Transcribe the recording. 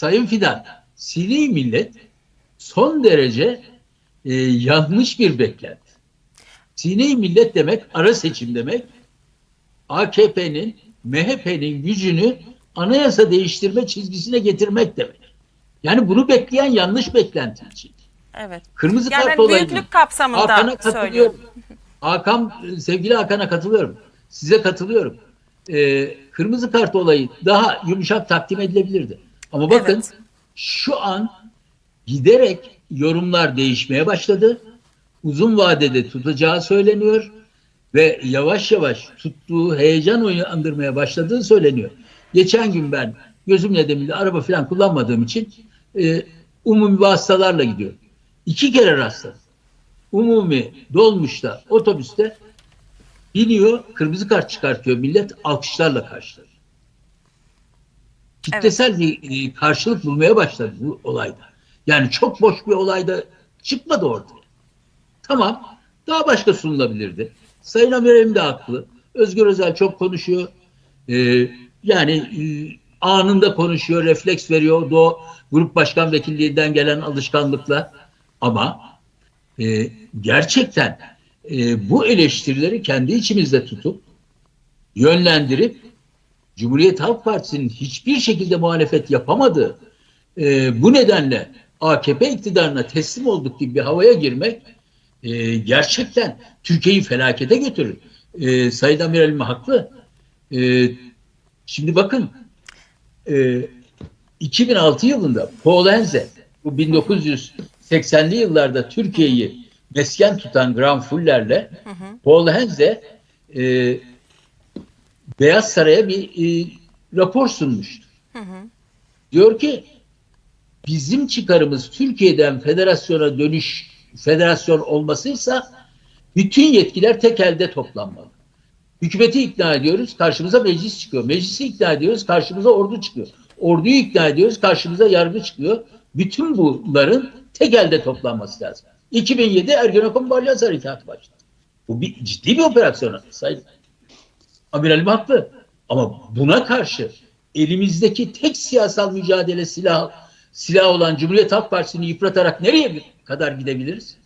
Sayın Fidan, sivil millet son derece e, yanlış bir beklenti. Sine millet demek, ara seçim demek, AKP'nin, MHP'nin gücünü anayasa değiştirme çizgisine getirmek demek. Yani bunu bekleyen yanlış beklenti için. Evet. Kırmızı Yani kart hani olayını büyüklük kapsamında Hakan'a katılıyorum. Hakan, sevgili Hakan'a katılıyorum. Size katılıyorum. Ee, kırmızı kart olayı daha yumuşak takdim edilebilirdi. Ama bakın Evet. şu an giderek yorumlar değişmeye başladı. Uzun vadede tutacağı söyleniyor ve yavaş yavaş tuttuğu heyecan uyandırmaya başladığı söyleniyor. Geçen gün ben gözüm nedeniyle araba falan kullanmadığım için e, umumi vasıtalarla gidiyorum. İki kere rastladım. Umumi dolmuşta, otobüste biniyor, kırmızı kart çıkartıyor millet alkışlarla karşılar. Kitlesel bir e, karşılık bulmaya başladı bu olayda. Yani çok boş bir olayda çıkmadı ortaya. Tamam, daha başka sunulabilirdi. Sayın Amirim de haklı. Özgür Özel çok konuşuyor. Ee, yani e, anında konuşuyor, refleks veriyor. O grup başkan vekilliğinden gelen alışkanlıkla. Ama e, gerçekten e, bu eleştirileri kendi içimizde tutup yönlendirip Cumhuriyet Halk Partisi'nin hiçbir şekilde muhalefet yapamadığı e, bu nedenle AKP iktidarına teslim olduk gibi bir havaya girmek e, gerçekten Türkiye'yi felakete götürür. E, Sayın Amiralim haklı. E, şimdi bakın e, 2006 yılında Paul Enze bu 1980'li yıllarda Türkiye'yi mesken tutan Granfullerle Paul Henze e, Beyaz Saray'a bir e, rapor sunmuştur. Diyor ki bizim çıkarımız Türkiye'den federasyona dönüş federasyon olmasıysa bütün yetkiler tek elde toplanmalı. Hükümeti ikna ediyoruz, karşımıza meclis çıkıyor. Meclisi ikna ediyoruz, karşımıza ordu çıkıyor. Orduyu ikna ediyoruz, karşımıza yargı çıkıyor. Bütün bunların tek elde toplanması lazım. 2007 Ergenekon Balyaz Harekatı başladı. Bu bir ciddi bir operasyon sayın. Amiralim haklı. Ama buna karşı elimizdeki tek siyasal mücadele silah silah olan Cumhuriyet Halk Partisi'ni yıpratarak nereye kadar gidebiliriz?